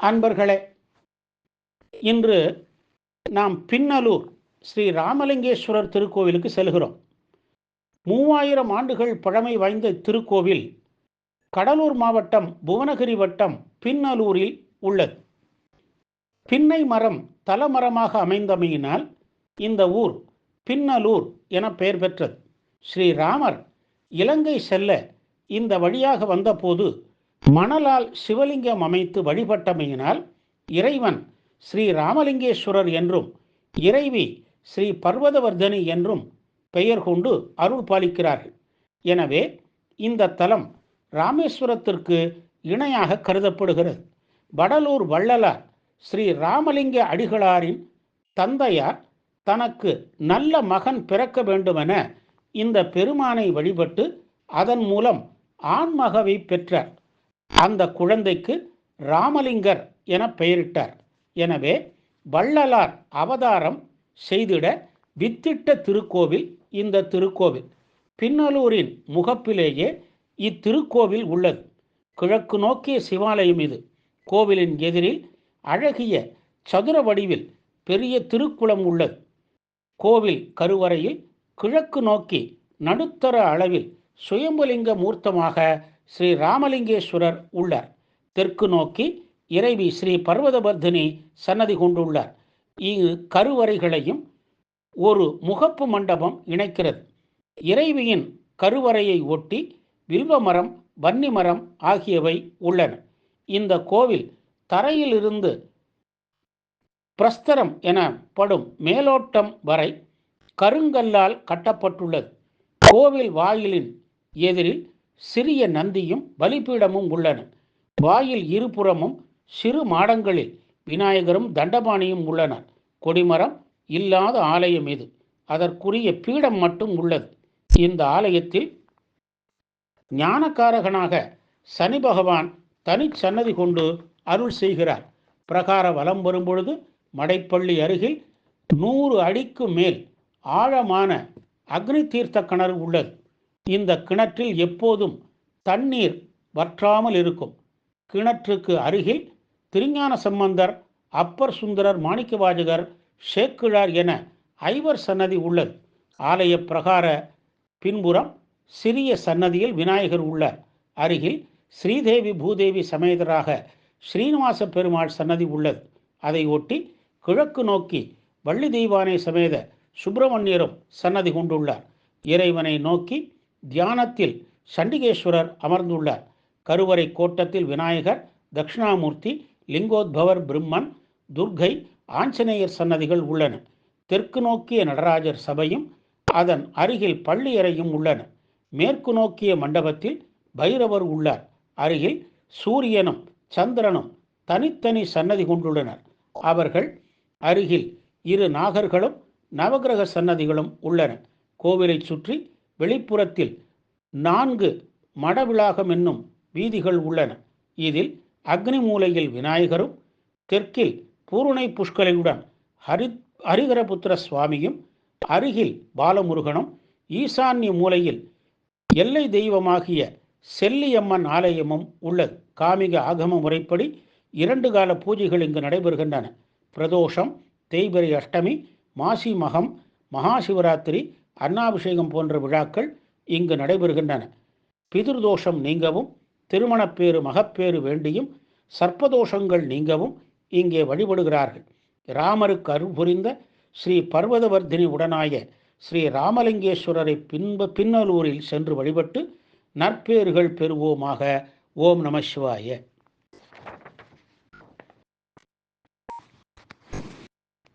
அன்பர்களே இன்று நாம் பின்னலூர் ஸ்ரீ ராமலிங்கேஸ்வரர் திருக்கோவிலுக்கு செல்கிறோம். மூவாயிரம் ஆண்டுகள் பழமை வாய்ந்த திருக்கோவில் கடலூர் மாவட்டம் புவனகிரி வட்டம் பின்னலூரில் உள்ளது. பின்னை மரம் தலமரமாக அமைந்தமையினால் இந்த ஊர் பின்னலூர் என பெயர் பெற்றது. ஸ்ரீராமர் இலங்கை செல்ல இந்த வழியாக வந்தபோது மணலால் சிவலிங்கம் அமைத்து வழிபட்டமையினால் இறைவன் ஸ்ரீ ராமலிங்கேஸ்வரர் என்றும் இறைவி ஸ்ரீ பர்வதவர்தனி என்றும் பெயர் கொண்டு அருள் பாலிக்கிறார்கள். எனவே இந்த தலம் ராமேஸ்வரத்திற்கு இணையாக கருதப்படுகிறது. வடலூர் வள்ளலார் ஸ்ரீ ராமலிங்க அடிகளாரின் தந்தையார் தனக்கு நல்ல மகன் பிறக்க வேண்டுமென இந்த பெருமானை வழிபட்டு அதன் மூலம் ஆண்மகவை பெற்றார். அந்த குழந்தைக்கு ராமலிங்கர் என பெயரிட்டார். எனவே வள்ளலார் அவதாரம் செய்திட வித்திட்ட திருக்கோவில் இந்த திருக்கோவில். பின்னலூரின் முகப்பிலேயே இத்திருக்கோவில் உள்ளது. கிழக்கு நோக்கிய சிவாலயம் இது. கோவிலின் எதிரில் அழகிய சதுர வடிவில் பெரிய திருக்குளம் உள்ளது. கோவில் கருவறையில் கிழக்கு நோக்கி நடுத்தர அளவில் சுயம்புலிங்க மூர்த்தமாக ஸ்ரீ ராமலிங்கேஸ்வரர் உள்ளார். தெற்கு நோக்கி இறைவி ஸ்ரீ பர்வதபர்தினி சன்னதி கொண்டுள்ளார். இங்கு கருவறைகளையும் ஒரு முகப்பு மண்டபம் இணைக்கிறது. இறைவியின் கருவறையை ஒட்டி வில்வமரம் வன்னிமரம் ஆகியவை உள்ளன. இந்த கோவில் தரையிலிருந்து பிரஸ்தரம் எனப்படும் மேலோட்டம் வரை கருங்கல்லால் கட்டப்பட்டுள்ளது. கோவில் வாயிலின் எதிரில் சிறிய நந்தியும் பலிபீடமும் உள்ளன. வாயில் இருபுறமும் சிறு மாடங்களில் விநாயகரும் தண்டபாணியும் உள்ளனர் கொடிமரம் இல்லாத ஆலயம் இது. அதற்குரிய பீடம் மட்டும் உள்ளது. இந்த ஆலயத்தில் ஞானக்காரகனாக சனி பகவான் தனிச்சன்னதி கொண்டு அருள் செய்கிறார். பிரகார வலம் வரும்பொழுது மடைப்பள்ளி அருகில் நூறு அடிக்கு மேல் ஆழமான அக்னி தீர்த்த கிணறு உள்ளது. இந்த கிணற்றில் எப்போதும் தண்ணீர் வற்றாமல் இருக்கும். கிணற்றுக்கு அருகில் திருஞான சம்பந்தர் அப்பர் சுந்தரர் மாணிக்கவாஜகர் ஷேக்கிழார் என ஐவர் சன்னதி உள்ளது. ஆலய பிரகார பின்புறம் சிறிய சன்னதியில் விநாயகர் உள்ளார் அருகில் ஸ்ரீதேவி பூதேவி சமேதராக ஸ்ரீனிவாச பெருமாள் சன்னதி உள்ளது. அதை ஒட்டி கிழக்கு நோக்கி வள்ளி தெய்வானை சமேத சுப்பிரமணியரும் சன்னதி கொண்டுள்ளார். இறைவனை நோக்கி தியானத்தில் சண்டிகேஸ்வரர் அமர்ந்துள்ளார் கருவறை கோட்டத்தில் விநாயகர் தட்சிணாமூர்த்தி லிங்கோத்பவர் பிரம்மன் துர்கை ஆஞ்சநேயர் சன்னதிகள் உள்ளன. தெற்கு நோக்கிய நடராஜர் சபையும் அதன் அருகில் பள்ளி அறையும் உள்ளன. மேற்கு நோக்கிய மண்டபத்தில் பைரவர் உள்ளார். அருகில் சூரியனும் சந்திரனும் தனித்தனி சன்னதி கொண்டுள்ளனர். அவர்கள் அருகில் இரு நாகர்களும் நவகிரக சன்னதிகளும் உள்ளன. கோவிலை சுற்றி வெளிப்புறத்தில் நான்கு மடவிளாகம் என்னும் வீதிகள் உள்ளன. இதில் அக்னி மூலையில் விநாயகரும் தெற்கில் பூரணை புஷ்கலையுடன் ஹரி ஹரிகரபுத்திர சுவாமியும் அருகில் பாலமுருகனும் ஈசான்ய மூலையில் எல்லை தெய்வமாகிய செல்லியம்மன் ஆலயமும் உள்ளது காமிக ஆகம முறைப்படி இரண்டு கால பூஜைகள் இங்கு நடைபெறுகின்றன. பிரதோஷம் தேய்பிரை அஷ்டமி மாசி மகம் மகாசிவராத்திரி அன்னாபிஷேகம் போன்ற விழாக்கள் இங்கு நடைபெறுகின்றன. பிதிர்தோஷம் நீங்கவும் திருமணப்பேறு மகப்பேறு வேண்டியும் சர்ப்பதோஷங்கள் நீங்கவும் இங்கே வழிபடுகிறார்கள். ராமருக்கு அருள் புரிந்த ஸ்ரீ பர்வதவர்தினி உடனாய ஸ்ரீ ராமலிங்கேஸ்வரரை பின்ப பின்னலூரில் சென்று வழிபட்டு நற்பேறுகள் பெறுவோமாக. ஓம் நம சிவாய.